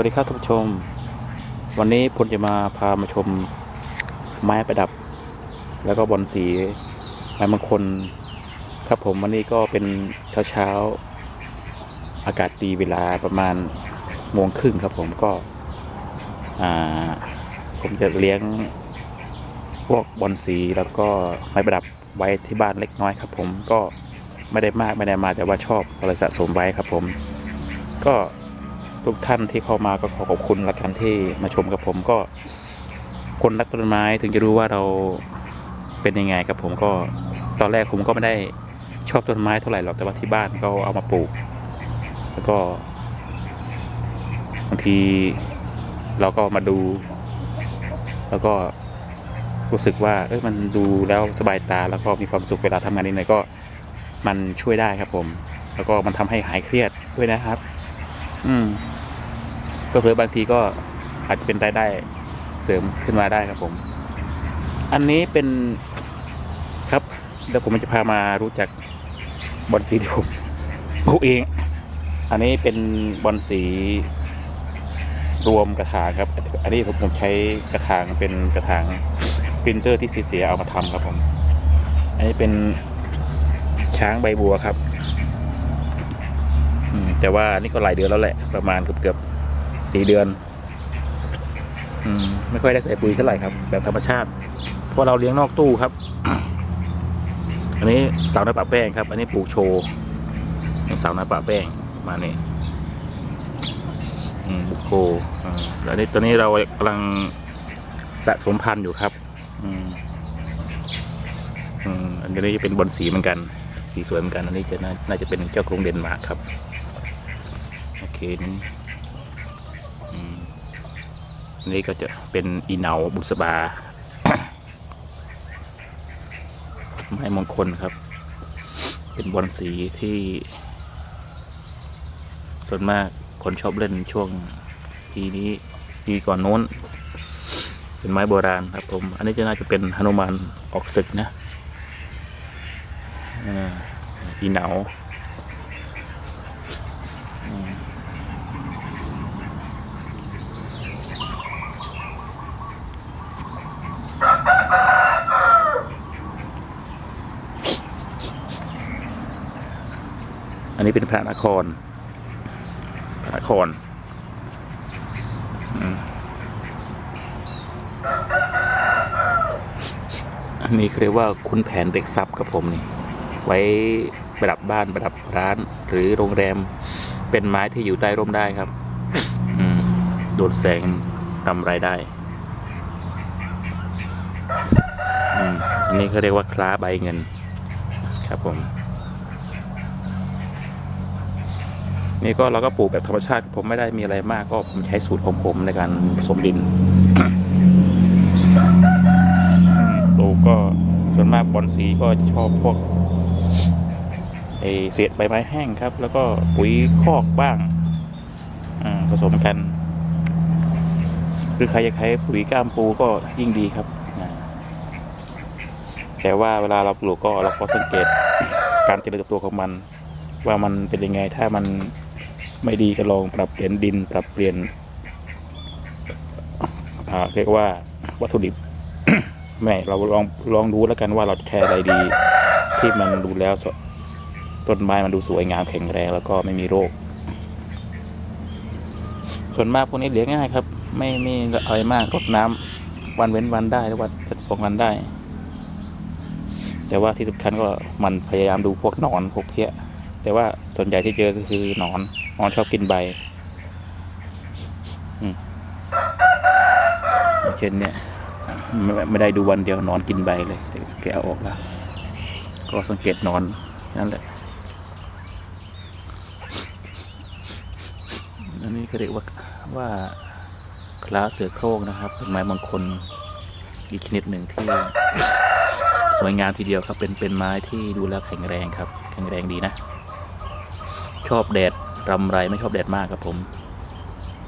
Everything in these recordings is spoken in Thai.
วัสดีครับท่านผู้ชม วันนี้พลจะมาพามาชมไม้ประดับ แล้วก็บอลสีไม้มงคลครับผมวันนี้ก็เป็นเช้าเช้าๆอากาศดีเวลาประมาณโมงครึ่งครับผมก็ผมจะเลี้ยงพวกบอลสีแล้วก็ไม้ประดับไว้ที่บ้านเล็กน้อยครับผมก็ไม่ได้มากไม่ได้มาแต่ว่าชอบก็เลยสะสมไว้ครับผม ก็ ทุกท่านที่เข้ามาก็ขอขอบคุณละกันที่มาชมกับผมก็ คนรักต้นไม้ถึงจะรู้ว่าเราเป็นยังไงครับผมก็ตอนแรกผมก็ไม่ได้ชอบต้นไม้เท่าไหร่หรอกแต่ว่าที่บ้านก็เอามาปลูก แล้วก็บางทีเราก็มาดู แล้วก็รู้สึกว่าเอ้ยมันดูแล้วสบายตาแล้วก็มีความสุขเวลาทำงานนิดหน่อยก็มันช่วยได้ครับผม แล้วก็มันทำให้หายเครียดด้วยนะครับ อืม เพื่อๆบางทีก็อาจจะเป็นรายได้เสริมขึ้นมาได้ครับผม อันนี้เป็นครับเดี๋ยวผมจะพามารู้จักบอลสีที่ผมปลูกเอง อันนี้เป็นบอลสีรวมกระถางครับ อันนี้ผมผมใช้กระถางเป็นกระถางปรินเตอร์ที่เสียเอามาทำครับผม อันนี้เป็นช้างใบบัวครับอืมแต่ว่านี่ก็หลายเดือนแล้วแหละประมาณเกือบเกือบ สี่เดือนอืมไม่ค่อยได้ใส่ปุ๋ยเท่าไหร่ครับ แบบธรรมชาติ เพราะเราเลี้ยงนอกตู้ครับ อันนี้เสาหน้าป่าแป้งครับ อันนี้ปลูกโชว์เสาหน้าป่าแป้งมาเนี่ยอืมบุกโคอ่าแล้วนี่ตอนนี้เรากำลังสะสมพันธุ์อยู่ครับอืมอืมอันนี้จะเป็นบอลสีเหมือนกัน สีสวยเหมือนกัน อันนี้จะน่าน่าจะเป็นเจ้ากรุงเดนมาร์กครับ โอเคนี่ นนี้ก็จะเป็นอีเหนาบุษบา ไม้มงคลครับ เป็นบอลสีที่ ส่วนมากคนชอบเล่นช่วงปีนี้ปีก่อนโน้น เป็นไม้โบราณครับผม อันนี้จะน่าจะเป็นหนุมานออกศึกนะอ,อีเหนา นี้เป็นพระนคร พระนครอันนี้เขาเรียกว่าคุณแผนเด็กทรัพย์กับผมนี่ ไว้ประดับบ้านประดับร้าน หรือโรงแรมเป็นไม้ที่อยู่ใต้ร่มได้ครับโดนแสงทำรายได้อันนี้เขาเรียกว่าคล้าใบเงิน ครับผม นี่ก็เราก็ปลูกแบบธรรมชาติ ผมไม่ได้มีอะไรมากก็ผมใช้สูตรของผมในการผสมดินปลูกก็ส่วนมากบอลสีก็ชอบพวกไอเศษใบไม้แห้งครับ แล้วก็ปุ๋ยคอกบ้างผสมกัน หรือใครจะใช้ปุ๋ยก้ามปูก็ยิ่งดีครับแต่ว่าเวลาเราปลูกก็เราก็สังเกตการเจริญเติบโตของมัน ว่ามันเป็นยังไงถ้ามัน ไม่ดีก็ลองปรับเปลี่ยนดิน ปรับเปลี่ยนเรียกว่าวัตถุดิบแม่เราลองลองดูแล้วกันว่าเราจะใช้อะไรดี ที่มันดูแล้วต้นไม้มันดูสวยงามแข็งแรงแล้วก็ไม่มีโรค ส่วนมากพวกนี้เลี้ยงง่ายครับ ไม่มีอะไรมากรดน้ำวันเว้นวันได้หรือว่าสองวันได้ แต่ว่าที่สำคัญก็มันพยายามดูพวกหนอนพวกเพี้ย แต่ว่าส่วนใหญ่ที่เจอก็คือหนอน หนอนชอบกินใบเช่นเนี่ยไม่ได้ดูวันเดียวนอนกินใบเลยแกเอาออกแล้ว ก็สังเกตนอนนั่นแหละอันนี้เขาเรียกว่าว่าคลาเสือโคร่งนะครับเป็นไม้มงคลอีกชนิดหนึ่งที่สวยงามทีเดียวครับเป็นเป็นไม้ที่ดูแล้วแข็งแรงครับ แข็งแรงดีนะ ชอบแดด รำไรไม่ชอบแดดมากครับผม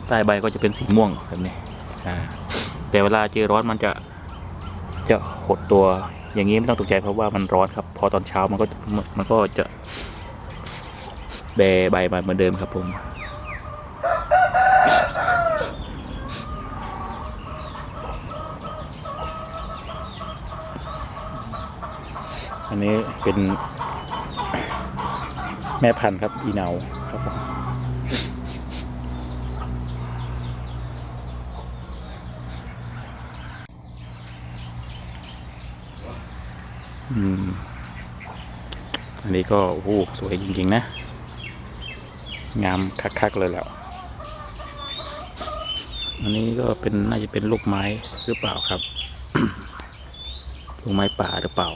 ใต้ใบก็จะเป็นสีม่วงแบบนี้แต่เวลาเจอร้อนมันจะจะหดตัวอย่างนี้ไม่ต้องตกใจเพราะว่ามันร้อนครับ พอตอนเช้ามันก็มันก็จะแบใบมาเหมือนเดิมครับผมอันนี้เป็นแม่พันธุ์ครับอีเนาครับผม อันนี้ก็โอ้สวยจริงๆนะ งามคักๆเลยแหล้วอันนี้ก็เป็นน่าจะเป็นลูกไม้หรือเปล่าครับ ลูกไม้ป่าหรือเปล่า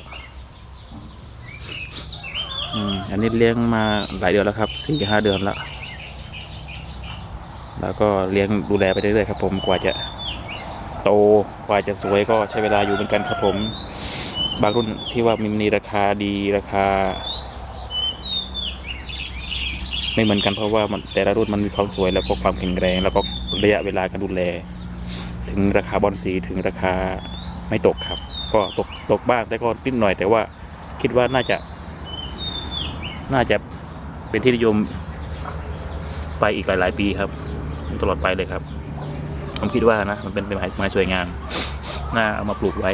อืมอันนี้เลี้ยงมาหลายเดือนแล้วครับสี่ห้าเดือนแล้วแล้วก็เลี้ยงดูแลไปเรื่อยๆครับผมกว่าจะโตกว่าจะสวยก็ใช้เวลาอยู่เหมือนกันครับผม บางรุ่นที่ว่ามีมีราคาดีราคา ไม่เหมือนกันเพราะว่ามันแต่ละรุ่นมันมีความสวยแล้วก็ความแข็งแรง แล้วก็ระยะเวลาการดูแล ถึงราคาบอลสีถึงราคาไม่ตกครับ ก็ตกตกบ้างแต่ก็นิดหน่อย แต่ว่าคิดว่าน่าจะ น่าจะเป็นที่นิยมไปอีกหลาย ๆ ปีครับ ตลอดไปเลยครับ ผมคิดว่านะ มันเป็นเป็นไม้ไม้สวยงามน่าเอามาปลูกไว้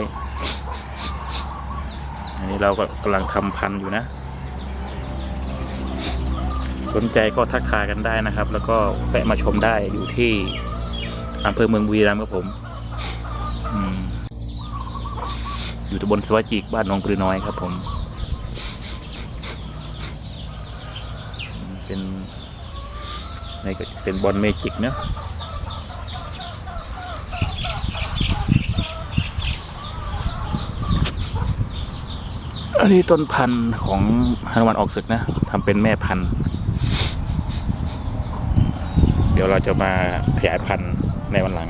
อันนี้เราก็กำลังทำพันธุ์อยู่นะ สนใจก็ทักทายกันได้นะครับ แล้วก็แวะมาชมได้อยู่ที่อำเภอเมืองบุรีรัมย์ครับผมอยู่ตำบลสวัสจิกบ้านหนองปลือน้อยครับผม เป็นนี่ก็เป็นบอลเมจิกเนาะ อันนี้ต้นพันธุ์ของฮานุมานออกศึกนะทำเป็นแม่พันธุ์ เดี๋ยวเราจะมาขยายพันธุ์ในวันหลัง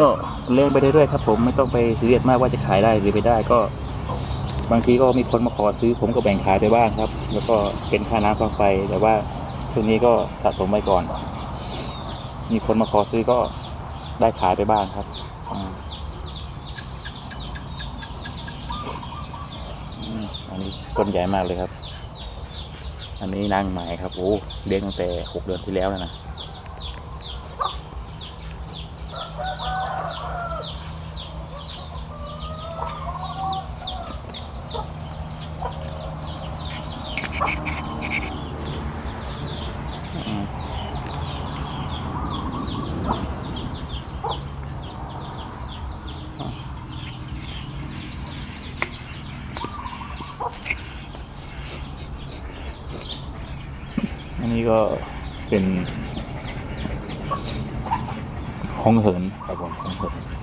ก็เลี้ยงไปเรื่อยๆครับผมไม่ต้องไปซีเรียสมากว่าจะขายได้หรือไม่ได้ก็ บางทีก็มีคนมาขอซื้อ ผมก็แบ่งขายไปบ้างครับ แล้วก็เป็นค่าน้ำค่าไฟแต่ว่าช่วงนี้ก็สะสมไว้ก่อน มีคนมาขอซื้อก็ได้ขายไปบ้างครับอันนี้ต้นใหญ่มากเลยครับ อันนี้นางไหมครับโอ้เลี้ยงตั้งแต่หกเดือนที่แล้วแล้วนะ นี่ก็เป็นห้องเหินครับผมห้องเหิน